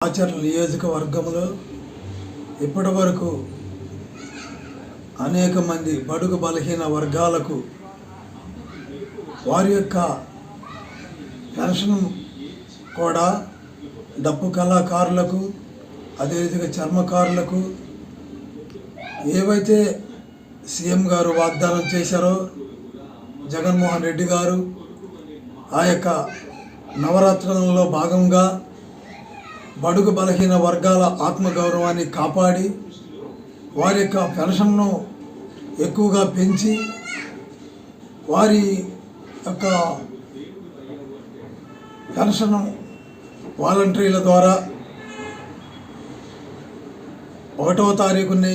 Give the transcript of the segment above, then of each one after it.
ఆచరణ నియోజకవర్గంలో ఇప్పటి వరకు అనేక మంది బడుగు బలహీన వర్గాలకు వారి యొక్క పెన్షన్ కూడా డప్పు కళాకారులకు అదేవిధంగా చర్మకారులకు ఏవైతే సీఎం గారు వాగ్దానం చేశారో జగన్మోహన్ రెడ్డి గారు ఆ యొక్క నవరాత్రులలో భాగంగా బడుగు బలహీన వర్గాల ఆత్మగౌరవాన్ని కాపాడి వారి యొక్క పెన్షన్ను ఎక్కువగా పెంచి వారి యొక్క పెన్షన్ వాలంటీర్ల ద్వారా ఒకటవ తారీఖుని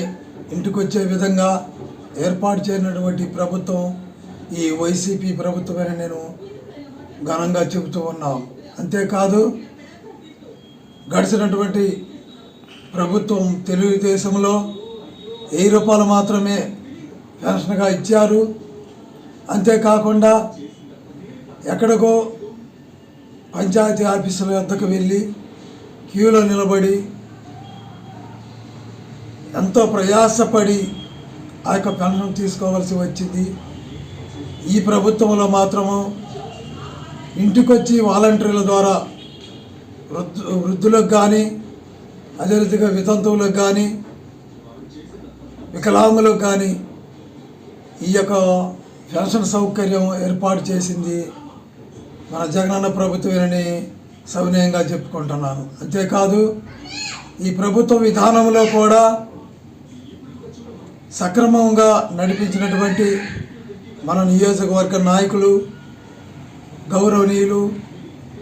ఇంటికి వచ్చే విధంగా ఏర్పాటు చేసినటువంటి ప్రభుత్వం ఈ వైసీపీ ప్రభుత్వమని నేను ఘనంగా చెబుతూ ఉన్నాం. అంతేకాదు గడిచినటువంటి ప్రభుత్వం తెలుగుదేశంలో వెయ్యి రూపాయలు మాత్రమే పెన్షన్గా ఇచ్చారు. అంతేకాకుండా ఎక్కడికో పంచాయతీ ఆఫీసుల వద్దకు వెళ్ళి క్యూలో నిలబడి ఎంతో ప్రయాసపడి ఆ యొక్క పెన్షన్ తీసుకోవాల్సి వచ్చింది. ఈ ప్రభుత్వంలో మాత్రము ఇంటికొచ్చి వాలంటీర్ల ద్వారా వృద్ధు వృద్ధులకు కానీ అదే రీతిగా వితంతువులకు కానీ వికలాంగులకు కానీ ఈ యొక్క పెన్షన్ సౌకర్యం ఏర్పాటు చేసింది మన జగనన్న ప్రభుత్వమేనని సవినయంగా చెప్పుకుంటున్నాను. అంతేకాదు ఈ ప్రభుత్వ విధానంలో కూడా సక్రమంగా నడిపించినటువంటి మన నియోజకవర్గ నాయకులు గౌరవనీయులు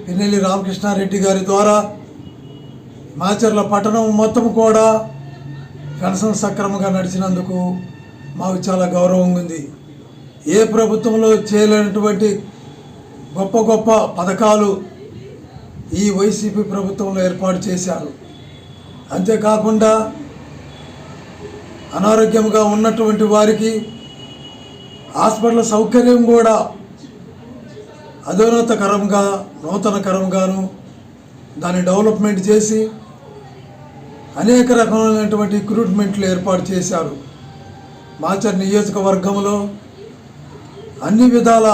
పిన్నెల్లి రామకృష్ణారెడ్డి గారి ద్వారా మాచర్ల పట్టణం మొత్తం కూడా కనసం సక్రమంగా నడిచినందుకు మాకు చాలా గౌరవంగా ఉంది. ఏ ప్రభుత్వంలో చేయలేనటువంటి గొప్ప గొప్ప పథకాలు ఈ వైసీపీ ప్రభుత్వంలో ఏర్పాటు చేశారు. అంతేకాకుండా అనారోగ్యంగా ఉన్నటువంటి వారికి హాస్పిటల్ సౌకర్యం కూడా అధోన్నతకరంగా నూతనకరంగాను దాన్ని డెవలప్మెంట్ చేసి అనేక రకమైనటువంటి రిక్రూట్మెంట్లు ఏర్పాటు చేశారు. మాచర్ నియోజకవర్గంలో అన్ని విధాల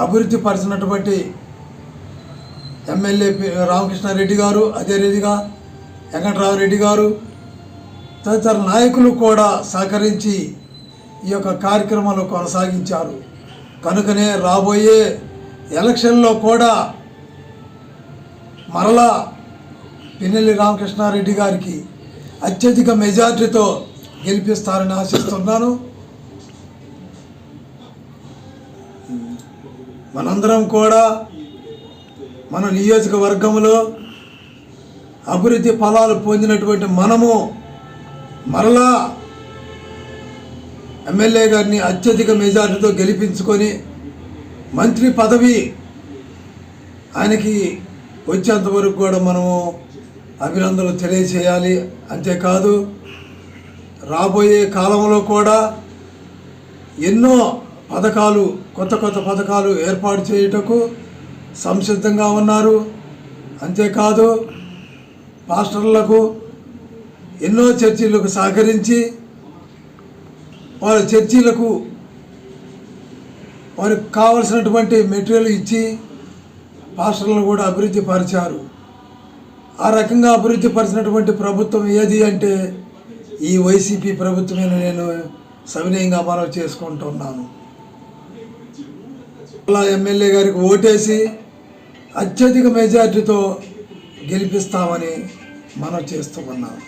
అభివృద్ధి పరిచినటువంటి ఎమ్మెల్యే రామకృష్ణారెడ్డి గారు అదే రీతిగా వెంకటరామరెడ్డి గారు తదితర నాయకులు కూడా సహకరించి ఈ యొక్క కార్యక్రమాలు కొనసాగించారు. కనుకనే రాబోయే ఎలక్షన్లో కూడా మరలా పిన్నెల్లి రామకృష్ణారెడ్డి గారికి అత్యధిక మెజార్టీతో గెలిపిస్తారని ఆశిస్తున్నాను. మనందరం కూడా మన నియోజకవర్గంలో అభివృద్ధి ఫలాలు పొందినటువంటి మనము మరలా ఎమ్మెల్యే గారిని అత్యధిక మెజార్టీతో గెలిపించుకొని మంత్రి పదవి ఆయనకి వచ్చేంత వరకు కూడా మనము అభినందనలు తెలియచేయాలి అంతేకాదు రాబోయే కాలంలో కూడా ఎన్నో పథకాలు కొత్త కొత్త పథకాలు ఏర్పాటు చేయుటకు సంసిద్ధంగా ఉన్నారు. అంతేకాదు పాస్టర్లకు ఎన్నో చర్చిలకు సహకరించి వాళ్ళ చర్చిలకు వారికి కావలసినటువంటి మెటీరియల్ ఇచ్చి పాస్టర్లను కూడా అభివృద్ధి పరిచారు. ఆ రకంగా అభివృద్ధి పరిచినటువంటి ప్రభుత్వం ఏది అంటే ఈ వైసీపీ ప్రభుత్వమే నేను సవినయంగా మనవి చేసుకుంటున్నాను. అలా ఎమ్మెల్యే గారికి ఓటేసి అత్యధిక మెజార్టీతో గెలిపిస్తామని మనం చేస్తూ ఉన్నాం